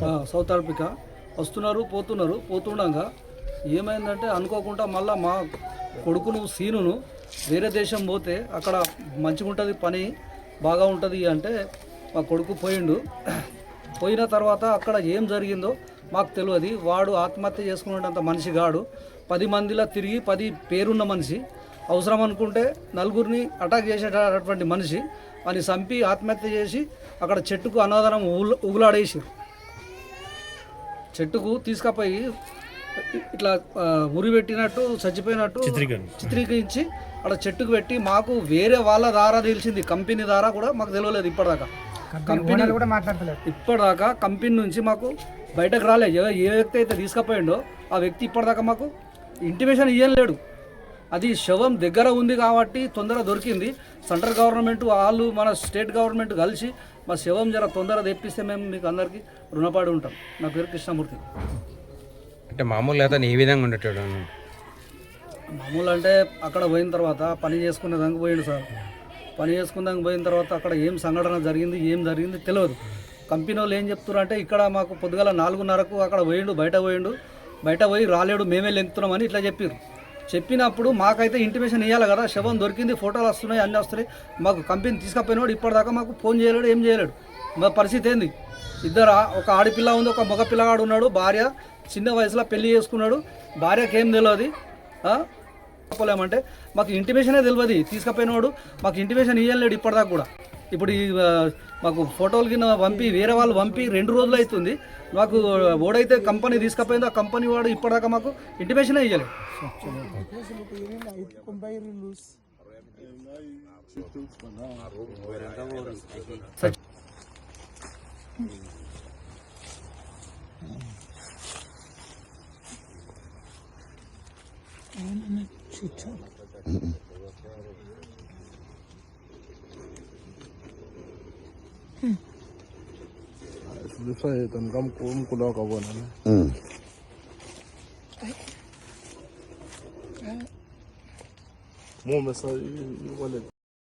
South Africa వస్తున్నారు పోతున్నారు పోతుండగా ఏమైందంటే అనుకోకుండా మళ్ళీ మా కొడుకును సీనును వేరే దేశం పోతే అక్కడ మంచిగా ఉంటుంది పని బాగా ఉంటుంది అంటే మా కొడుకు పోయిండు. పోయిన తర్వాత అక్కడ ఏం జరిగిందో మాకు తెలియదు. వాడు ఆత్మహత్య చేసుకునేటంత మనిషి గాడు పది మందిలా తిరిగి పది పేరున్న మనిషి. అవసరం అనుకుంటే నలుగురిని అటాక్ చేసేటటువంటి మనిషి. అని చంపి ఆత్మహత్య చేసి అక్కడ చెట్టుకు అనాదరం ఉగులాడేసి చెట్టుకు తీసుకపోయి ఇట్లా ఉరి పెట్టినట్టు చచ్చిపోయినట్టు చిత్రీకరించి అక్కడ చెట్టుకు పెట్టి మాకు వేరే వాళ్ళ ద్వారా తెలిసింది. కంపెనీ ద్వారా కూడా మాకు తెలియలేదు ఇప్పటిదాకా. కంపెనీ కూడా మాట్లాడతలేదు. ఇప్పటిదాకా కంపెనీ నుంచి మాకు బయటకు రాలే. ఏ- ఏ వ్యక్తి అయితే తీసుకుపోయిండో ఆ వ్యక్తి ఇప్పటిదాకా మాకు ఇంటిమేషన్ ఇయ్యలేడు. అది శవం దగ్గర ఉంది కాబట్టి తొందర దొరికింది. సెంట్రల్ గవర్నమెంట్ వాళ్ళు మన స్టేట్ గవర్నమెంట్ కలిసి మా శవం జర తొందర తెప్పిస్తే మేము మీకు అందరికీ రుణపడి ఉంటాం. నా పేరు కృష్ణమూర్తి. అంటే మామూలుగా అతను ఏ విధంగా ఉండేటాడు మామూలు అంటే అక్కడ పోయిన తర్వాత పని చేసుకునే దానికి పోయిండు సార్. పని చేసుకున్నాక పోయిన తర్వాత అక్కడ ఏం సంఘటన జరిగింది ఏం జరిగింది తెలియదు. కంపెనీ వాళ్ళు ఏం చెప్తున్నారు అంటే ఇక్కడ మాకు పొద్దుగల నాలుగున్నరకు అక్కడ పోయిండు బయట పోయిండు. బయట పోయి రాలేడు మేమే లెంగుతున్నామని ఇట్లా చెప్పారు చెప్పినప్పుడు మాకైతే ఇంటిమేషన్ ఇవ్వాలి కదా. శవం దొరికింది ఫోటోలు వస్తున్నాయి అన్నీ వస్తున్నాయి. మాకు కంపెనీ తీసుకపోయినాడు ఇప్పటిదాకా మాకు ఫోన్ చేయలేడు ఏం చేయలేడు. మా పరిస్థితి ఏంది? ఇద్దరు ఒక ఆడపిల్ల ఉంది ఒక మగ పిల్లగాడు ఉన్నాడు భార్య చిన్న వయసులో పెళ్ళి చేసుకున్నాడు. భార్యకి ఏం తెలియదు చెప్పలేమంటే మాకు ఇంటిమేషనే తెలియదు తీసుకుపోయినవాడు మాకు ఇంటిమేషన్ ఇవ్వలేడు ఇప్పటిదాకా కూడా. ఇప్పుడు ఈ మాకు ఫోటోలు కింద పంపి వేరే వాళ్ళు పంపి రెండు రోజులు అవుతుంది. మాకు ఓడైతే కంపెనీ తీసుకపోయిందో ఆ కంపెనీ వాడు ఇప్పటిదాకా మాకు ఇంటిమేషనే ఇవ్వలేదు Sulusa swilo swa heta ni ka mukulu wa ka vona mu humesa